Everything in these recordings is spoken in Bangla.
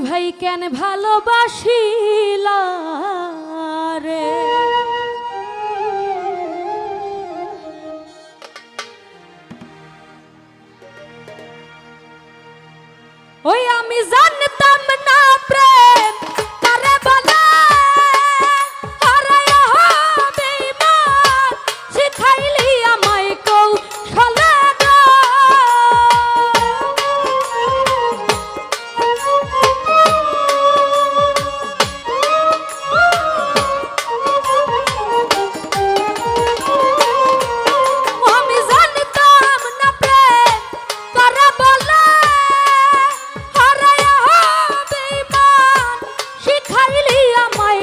ভাই কেন ভালোবাসিলা রে?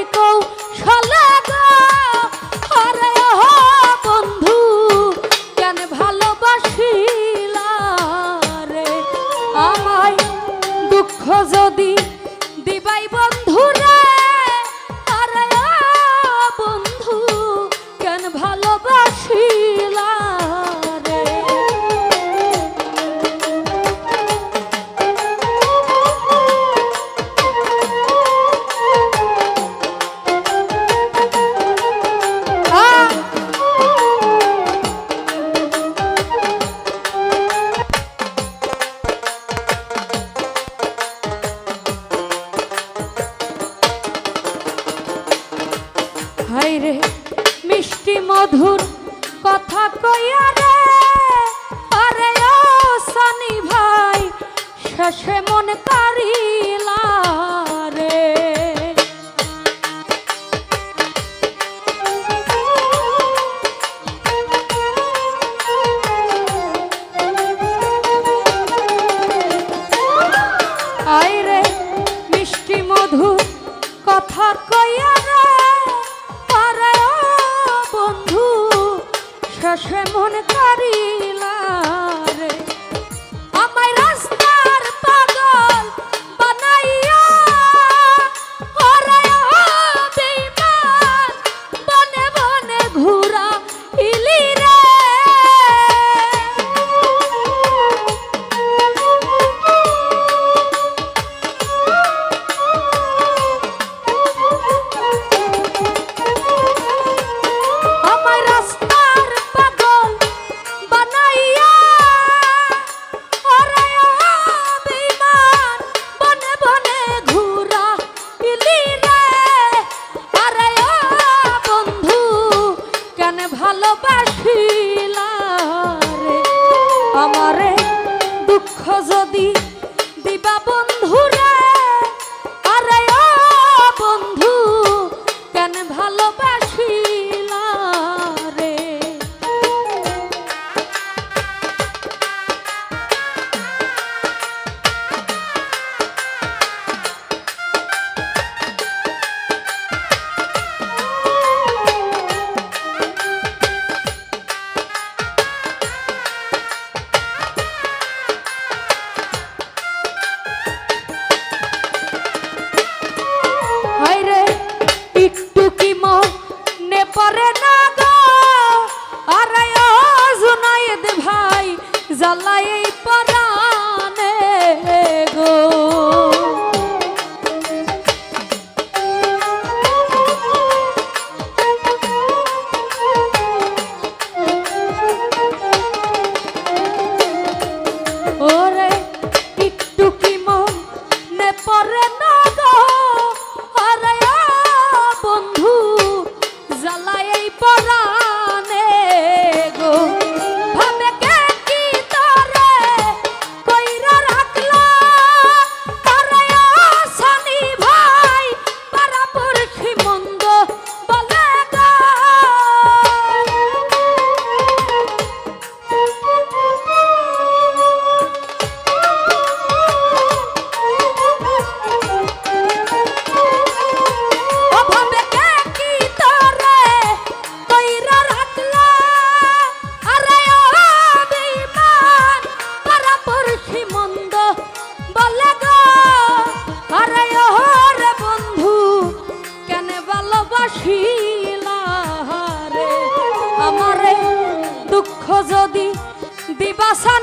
কৌ মধুর কথা কইয়া রে। আরে ও সানি ভাই শেষে মন কারিলা tremble.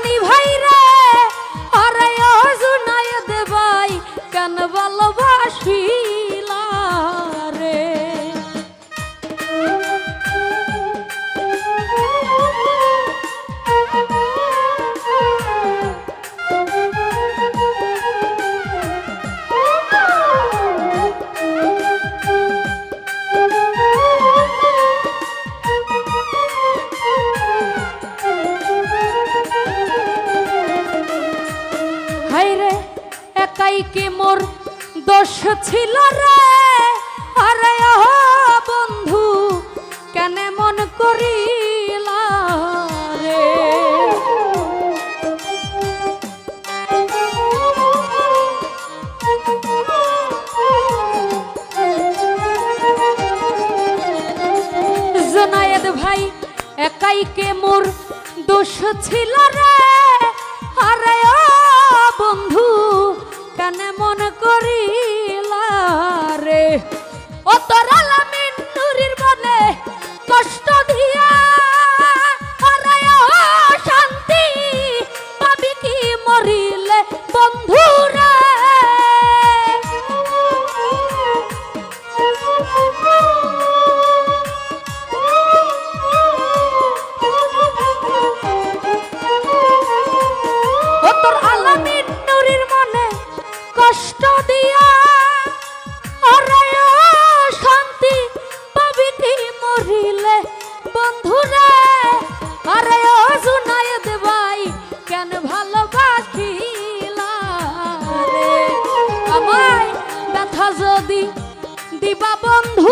নিভাই ছিল রে। আরে ও বন্ধু, কেন মন করিলা রে? জোনায়েদ ভাই একাই কে মোর দোষ ছিল রে।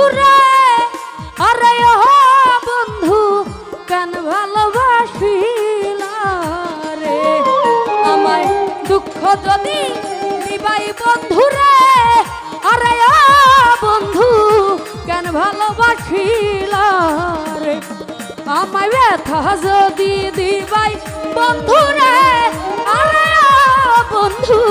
বন্ধুরে, আরে ও বন্ধু, কেন ভালোবাসিলা রে আমায় দুঃখ যদি দিবাই বন্ধুরে, আরে ও বন্ধু, কেন ভালোবাসিলা রে আমায় ব্যথা যদি দিবাই বন্ধুরে, আরে ও বন্ধু